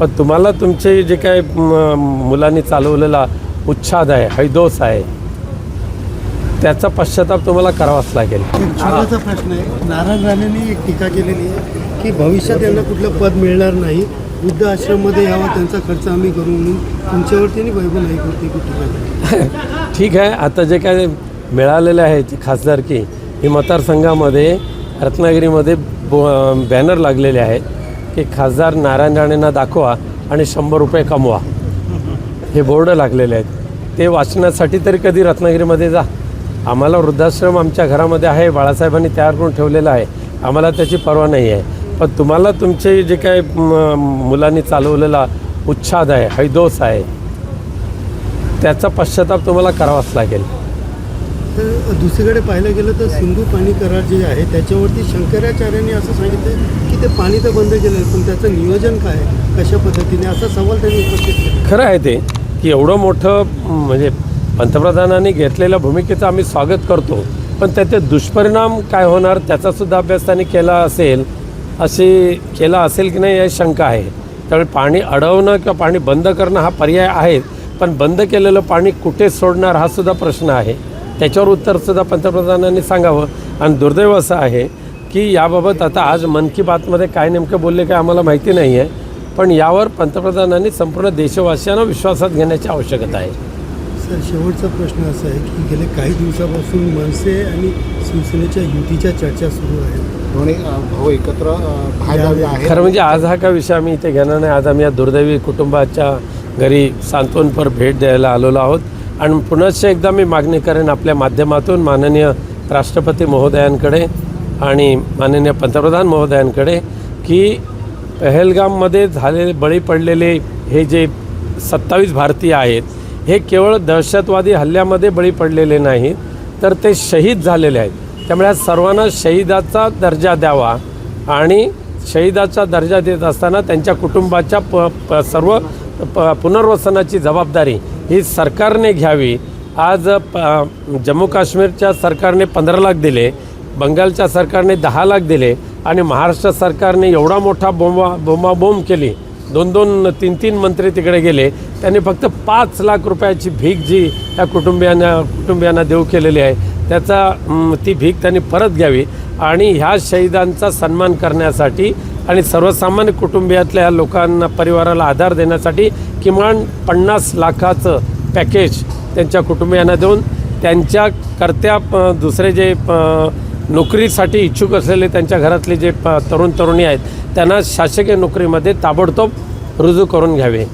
पण तुम्हाला तुमचे जे काय मुलांनी चालवलेला उच्छाद आहे हैदोस आहे त्याचा पश्चाताप तुम्हाला करावाच लागेल. छोटासा प्रश्न आहे. नारायण राणेंनी एक टीका केलेली आहे की भविष्यात यांना कुठलं पद मिळणार नाही. वृद्ध आश्रममध्ये यावा त्यांचा खर्च आम्ही करू म्हणून तुमच्यावरती आणि वैभव टीका केली. ठीक आहे. आता जे काय मिळालेले आहे ती खासदारकी ही मतदारसंघामध्ये रत्नागिरीमध्ये बो बॅनर लागलेले आहेत. की खासदार नारायण राणेंना दाखवा आणि शंभर रुपये कमवा. हे बोर्ड लागलेले आहेत. ते वाचण्यासाठी तरी कधी रत्नागिरीमध्ये जा. आम्हाला वृद्धाश्रम आमच्या घरामध्ये आहे बाळासाहेबांनी तयार करून ठेवलेला आहे. आम्हाला त्याची पर्वा नाही आहे. पण तुम्हाला तुमचे जे काय म, मुलांनी चालवलेला उच्छाद आहे हैदोस आहे त्याचा पश्चाताप तुम्हाला करावाच लागेल. तर दुसरीकडे पाहायला गेलं तर सिंधू पाणी करार जे आहे त्याच्यावरती शंकराचार्यांनी असं सांगितलं की ते पाणी तर बंद केलं पण त्याचं नियोजन काय कशा पद्धतीने? असा सवाल त्यांनी उपस्थित केला. खरं आहे ते की एवढं मोठं म्हणजे पंतप्रधानांनी घेतलेल्या भूमिकेचं आम्ही स्वागत करतो पण त्याचे दुष्परिणाम काय होणार त्याचासुद्धा अभ्यास त्यांनी केला असेल असे केला असेल की नाही याची शंका आहे. त्यामुळे पाणी अडवणं किंवा पाणी बंद करणं हा पर्याय आहे पण बंद केलेलं पाणी कुठे सोडणार हा सुद्धा प्रश्न आहे. त्याच्यावर उत्तरसुद्धा पंतप्रधानांनी सांगावं. आणि दुर्दैव असं आहे की याबाबत आता आज मन की बातमध्ये काय नेमकं बोलले काय आम्हाला माहिती नाही आहे पण यावर पंतप्रधानांनी संपूर्ण देशवासियांना विश्वासात घेण्याची आवश्यकता आहे. सर शेवटचा प्रश्न असा आहे की गेले काही दिवसापासून मनसे आणि शिवसेनेच्या युतीच्या चर्चा सुरू आहेत भाऊ एकत्र खरं म्हणजे आज हा काय विषय आम्ही इथे घेणार नाही. आज आम्ही या दुर्दैवी कुटुंबाच्या घरी सांत्वनपर भेट द्यायला आलेलो आहोत. आणि पुनश्च एकदा मी मागणी करेन आपल्या माध्यमातून माननीय राष्ट्रपती महोदयांकडे आणि माननीय पंतप्रधान महोदयांकडे की पहलगाममध्ये झालेले बळी पडलेले हे जे सत्तावीस भारतीय आहेत हे केवळ दहशतवादी हल्ल्यामध्ये बळी पडलेले नाहीत तर ते शहीद झालेले आहेत. त्यामुळे सर्वांना शहीदाचा दर्जा द्यावा आणि शहीदाचा दर्जा देत असताना त्यांच्या कुटुंबाच्या प प सर्व प पुनर्वसनाची जबाबदारी ही सरकारने घ्यावी. आज प जम्मू काश्मीरच्या सरकारने पंधरा लाख दिले बंगालच्या सरकारने दहा लाख दिले आणि महाराष्ट्र सरकारने एवढा मोठा बोंबा बोंबाबोंब केली. दोन दोन तीन तीन मंत्री तिकडे गेले. त्यांनी फक्त पाच लाख रुपयाची भीक जी या कुटुंबियांना कुटुंबियांना देऊ केलेली आहे त्याचा ती भीक त्यांनी परत घ्यावी आणि ह्या शहीदांचा सन्मान करण्यासाठी आणि सर्वसामान्य कुटुंबियातल्या या लोकांना परिवाराला आधार देण्यासाठी किमान पन्नास लाखाचं पॅकेज त्यांच्या कुटुंबियांना देऊन त्यांच्या करत्या प- दुसरे जे प- नोकरीसाठी इच्छुक असलेले त्यांच्या घरातले जे प- तरुण तरुणी आहेत त्यांना शासकीय नोकरीमध्ये ताबडतोब रुजू करून घ्यावे.